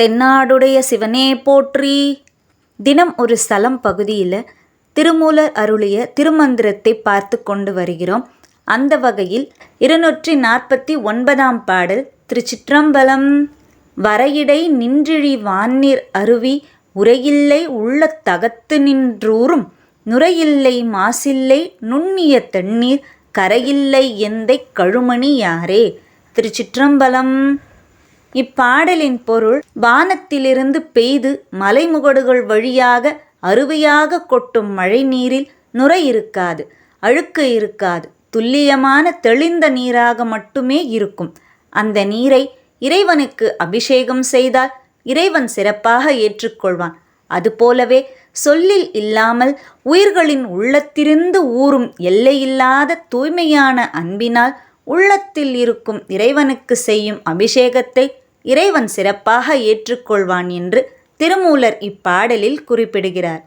தென்னாடுடைய சிவனே போற்றி. தினம் ஒரு ஸ்தலம் பகுதியில் திருமூலர் அருளிய திருமந்திரத்தை பார்த்து கொண்டு வருகிறோம். அந்த வகையில் இருநூற்றி நாற்பத்தி ஒன்பதாம் பாடல் திருச்சிற்றம்பலம். வரையிடை நின்றிழி வான்நீர் அருவி உரையில்லை உள்ள தகத்து நின்றூறும். நுரையில்லை மாசில்லை நுண்ணிய தண்ணீர் கரையில்லை எந்தை கழுமணி யாரே? திருச்சிற்றம்பலம். இப்பாடலின் பொருள் வானத்திலிருந்து பெய்து மலைமுகடுகள் வழியாக அருவியாக கொட்டும் மழை நீரில் நுரை இருக்காது அழுக்கு இருக்காது துல்லியமான தெளிந்த நீராக மட்டுமே இருக்கும். அந்த நீரை இறைவனுக்கு அபிஷேகம் செய்தால் இறைவன் சிறப்பாக ஏற்றுக்கொள்வான். அதுபோலவே சொல்லில் இல்லாமல் உயிர்களின் உள்ளத்திலிருந்து ஊறும் எல்லையில்லாத தூய்மையான அன்பினால் உள்ளத்தில் இருக்கும் இறைவனுக்கு செய்யும் அபிஷேகத்தை இறைவன் சிறப்பாக ஏற்றுக்கொள்வான் என்று திருமூலர் இப்பாடலில் குறிப்பிடுகிறார்.